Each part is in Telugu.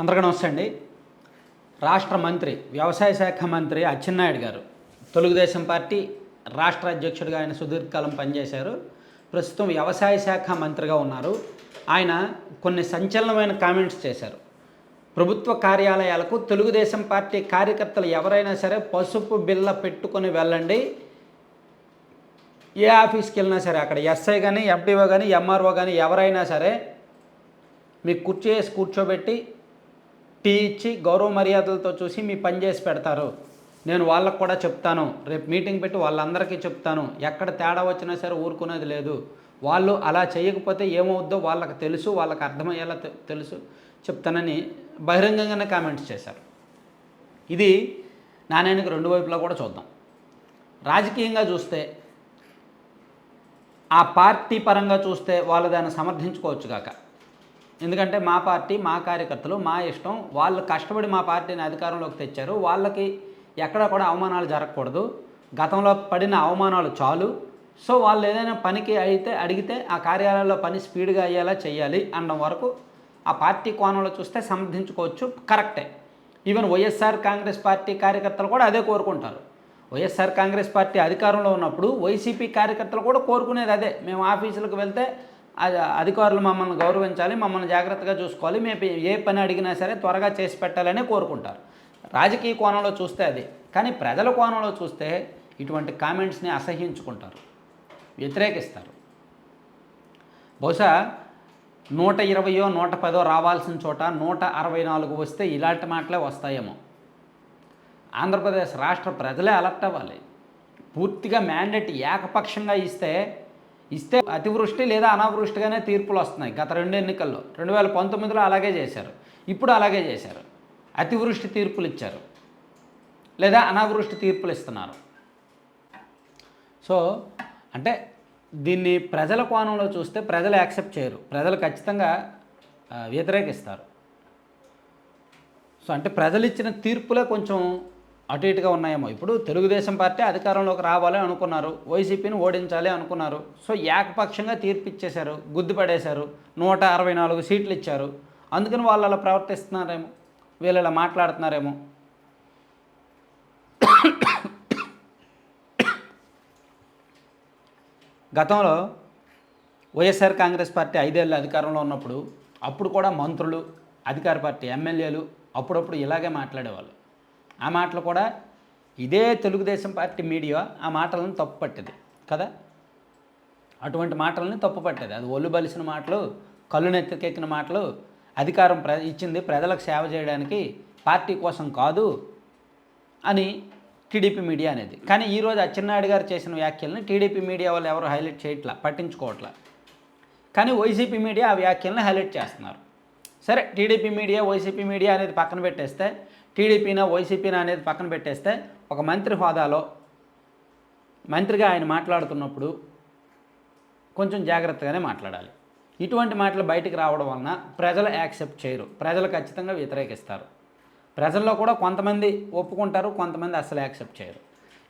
అందరికీ నమస్తే అండి. రాష్ట్ర మంత్రి వ్యవసాయ శాఖ మంత్రి అచ్చెన్నాయుడు గారు తెలుగుదేశం పార్టీ రాష్ట్ర అధ్యక్షుడిగా ఆయన సుదీర్ఘకాలం పనిచేశారు. ప్రస్తుతం వ్యవసాయ శాఖ మంత్రిగా ఉన్నారు. ఆయన కొన్ని సంచలనమైన కామెంట్స్ చేశారు. ప్రభుత్వ కార్యాలయాలకు తెలుగుదేశం పార్టీ కార్యకర్తలు ఎవరైనా సరే పసుపు బిల్ల పెట్టుకొని వెళ్ళండి. ఏ ఆఫీస్కి వెళ్ళినా సరే అక్కడ ఎస్ఐ కానీ ఎఫ్డిఓ కానీ ఎంఆర్ఓ కానీ ఎవరైనా సరే మీకు కుర్చీ వేసి కూర్చోబెట్టి టీ ఇచ్చి గౌరవ మర్యాదలతో చూసి మీ పని చేసి పెడతారు. నేను వాళ్ళకు కూడా చెప్తాను. రేపు మీటింగ్ పెట్టి వాళ్ళందరికీ చెప్తాను. ఎక్కడ తేడా వచ్చినా సరే ఊరుకునేది లేదు. వాళ్ళు అలా చేయకపోతే ఏమవుద్దో వాళ్ళకి తెలుసు వాళ్ళకి అర్థమయ్యేలా తెలుసు చెప్తానని బహిరంగంగానే కామెంట్స్ చేశారు. ఇది నాణ్యానికి రెండు వైపులా కూడా చూద్దాం. రాజకీయంగా చూస్తే ఆ పార్టీ పరంగా చూస్తే వాళ్ళు దాన్ని సమర్థించుకోవచ్చు కాక. ఎందుకంటే మా పార్టీ మా కార్యకర్తలు మా ఇష్టం. వాళ్ళు కష్టపడి మా పార్టీని అధికారంలోకి తెచ్చారు. వాళ్ళకి ఎక్కడ కూడా అవమానాలు జరగకూడదు. గతంలో పడిన అవమానాలు చాలు. సో వాళ్ళు ఏదైనా పనికి అయితే అడిగితే ఆ కార్యాలయంలో పని స్పీడ్గా అయ్యేలా చేయాలి అనడం వరకు ఆ పార్టీ కోణంలో చూస్తే సమర్థించుకోవచ్చు. కరెక్టే. ఈవెన్ వైఎస్ఆర్ కాంగ్రెస్ పార్టీ కార్యకర్తలు కూడా అదే కోరుకుంటారు. వైఎస్ఆర్ కాంగ్రెస్ పార్టీ అధికారంలో ఉన్నప్పుడు వైసీపీ కార్యకర్తలు కూడా కోరుకునేది అదే. మేము ఆఫీసులకు వెళ్తే అధికారులు మమ్మల్ని గౌరవించాలి మమ్మల్ని జాగ్రత్తగా చూసుకోవాలి మేము ఏ పని అడిగినా సరే త్వరగా చేసి పెట్టాలని కోరుకుంటారు. రాజకీయ కోణంలో చూస్తే అది. కానీ ప్రజల కోణంలో చూస్తే ఇటువంటి కామెంట్స్ని అసహ్యించుకుంటారు వ్యతిరేకిస్తారు. బహుశా నూట ఇరవయో నూట పదో రావాల్సిన చోట నూట అరవై నాలుగు వస్తే ఇలాంటి మాటలే వస్తాయేమో. ఆంధ్రప్రదేశ్ రాష్ట్ర ప్రజలే అలర్ట్ అవ్వాలి. పూర్తిగా మ్యాండేట్ ఏకపక్షంగా ఇస్తే ఇస్తే అతివృష్టి లేదా అనావృష్టిగానే తీర్పులు వస్తున్నాయి. గత రెండు ఎన్నికల్లో రెండు వేల పంతొమ్మిదిలో అలాగే చేశారు. ఇప్పుడు అలాగే చేశారు. అతివృష్టి తీర్పులు ఇచ్చారు. లేదా అనావృష్టి తీర్పులు ఇస్తున్నారు. సో అంటే దీన్ని ప్రజల కోణంలో చూస్తే ప్రజలు యాక్సెప్ట్ చేయరు. ప్రజలు ఖచ్చితంగా వ్యతిరేకిస్తారు. సో అంటే ప్రజలు ఇచ్చిన తీర్పులే కొంచెం అటు ఇటుగా ఉన్నాయేమో. ఇప్పుడు తెలుగుదేశం పార్టీ అధికారంలోకి రావాలి అనుకున్నారు. వైసీపీని ఓడించాలి అనుకున్నారు. సో ఏకపక్షంగా తీర్పు ఇచ్చేశారు గుద్దు పడేశారు నూట అరవై నాలుగు సీట్లు ఇచ్చారు అందుకని వాళ్ళు అలా ప్రవర్తిస్తున్నారేమో? వీళ్ళు ఇలా మాట్లాడుతున్నారేమో? గతంలో వైఎస్ఆర్ కాంగ్రెస్ పార్టీ ఐదేళ్ళు అధికారంలో ఉన్నప్పుడు అప్పుడు కూడా మంత్రులు అధికార పార్టీ ఎమ్మెల్యేలు అప్పుడప్పుడు ఇలాగే మాట్లాడేవాళ్ళు. ఆ మాటలు కూడా ఇదే తెలుగుదేశం పార్టీ మీడియా ఆ మాటలను తప్పు పట్టేది కదా? అటువంటి మాటలని తప్పు పట్టేది అది ఒళ్ళు బలిసిన మాటలు కళ్ళు నెత్తికెక్కిన మాటలు అధికారం ప్ర ఇచ్చింది ప్రజలకు సేవ చేయడానికి పార్టీ కోసం కాదు అని టీడీపీ మీడియా అనేది. కానీ ఈరోజు అచ్చెన్నాయుడు గారు చేసిన వ్యాఖ్యల్ని టీడీపీ మీడియా వాళ్ళు ఎవరు హైలైట్ చేయట్లా పట్టించుకోవట్లా. కానీ వైసీపీ మీడియా ఆ వ్యాఖ్యల్ని హైలైట్ చేస్తున్నారు. సరే టీడీపీ మీడియా వైసీపీ మీడియా అనేది పక్కన పెట్టేస్తే టీడీపీనా వైసీపీనా అనేది పక్కన పెట్టేస్తే ఒక మంత్రి హోదాలో మంత్రిగా ఆయన మాట్లాడుతున్నప్పుడు కొంచెం జాగ్రత్తగానే మాట్లాడాలి. ఇటువంటి మాటలు బయటికి రావడం వలన ప్రజలు యాక్సెప్ట్ చేయరు. ప్రజలు ఖచ్చితంగా వ్యతిరేకిస్తారు. ప్రజల్లో కూడా కొంతమంది ఒప్పుకుంటారు కొంతమంది అసలు యాక్సెప్ట్ చేయరు.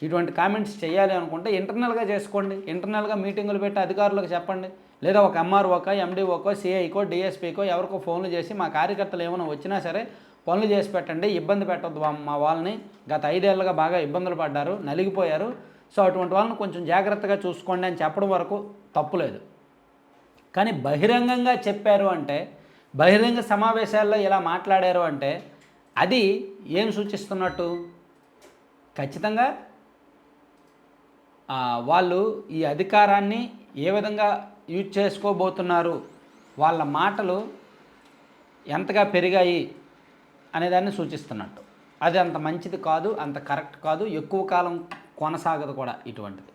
ఇటువంటి కామెంట్స్ చేయాలి అనుకుంటే ఇంటర్నల్గా చేసుకోండి. ఇంటర్నల్గా మీటింగులు పెట్టి అధికారులకు చెప్పండి. లేదా ఒక ఎంఆర్ఓకో ఎండిఓకో సిఐకో డిఎస్పీకో ఎవరికో ఫోన్లు చేసి మా కార్యకర్తలు ఏమైనా వచ్చినా సరే పనులు చేసి పెట్టండి ఇబ్బంది పెట్టద్దు మా- వాళ్ళని. గత ఐదేళ్ళుగా బాగా ఇబ్బందులు పడ్డారు నలిగిపోయారు. సో అటువంటి వాళ్ళని కొంచెం జాగ్రత్తగా చూసుకోండి అని చెప్పడం వరకు తప్పులేదు కానీ బహిరంగంగా చెప్పారు అంటే బహిరంగ సమావేశాల్లో ఇలా మాట్లాడారు అంటే అది ఏం సూచిస్తున్నట్టు? ఖచ్చితంగా వాళ్ళు ఈ అధికారాన్ని ఏ విధంగా యూజ్ చేసుకోబోతున్నారు. వాళ్ళ మాటలు ఎంతగా పెరిగాయి అనేదాన్ని సూచిస్తున్నట్టు. అది అంత మంచిది కాదు అంత కరెక్ట్ కాదు ఎక్కువ కాలం కొనసాగదు కూడా ఇటువంటిది.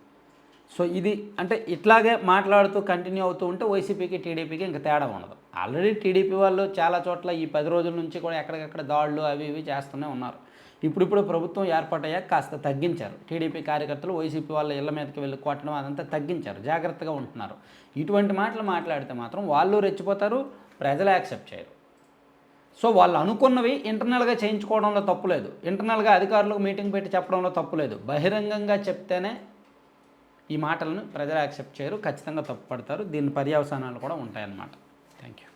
సో ఇది అంటే ఇట్లాగే మాట్లాడుతూ కంటిన్యూ అవుతూ ఉంటే వైసీపీకి టీడీపీకి ఇంకా తేడా ఉండదు. ఆల్రెడీ టీడీపీ వాళ్ళు చాలా చోట్ల ఈ పది రోజుల నుంచి కూడా ఎక్కడికక్కడ దాడులు అవి ఇవి చేస్తూనే ఉన్నారు. ఇప్పుడిప్పుడు ప్రభుత్వం ఏర్పాటయ్యాక కాస్త తగ్గించారు. టీడీపీ కార్యకర్తలు వైసీపీ వాళ్ళ ఇళ్ళ మీదకి వెళ్ళి కొట్టడం అదంతా తగ్గించారు. జాగ్రత్తగా ఉంటున్నారు. ఇటువంటి మాటలు మాట్లాడితే మాత్రం వాళ్ళు రెచ్చిపోతారు ప్రజలు యాక్సెప్ట్ చేయరు. సో వాళ్ళు అనుకున్నవి ఇంటర్నల్గా చేయించుకోవడంలో తప్పులేదు ఇంటర్నల్గా అధికారులకు మీటింగ్ పెట్టి చెప్పడంలో తప్పులేదు బహిరంగంగా చెప్తేనే ఈ మాటలను ప్రజలు యాక్సెప్ట్ చేయరు ఖచ్చితంగా తప్పు పడతారు. దీని పర్యవసానాలు కూడా ఉంటాయన్నమాట. Thank you.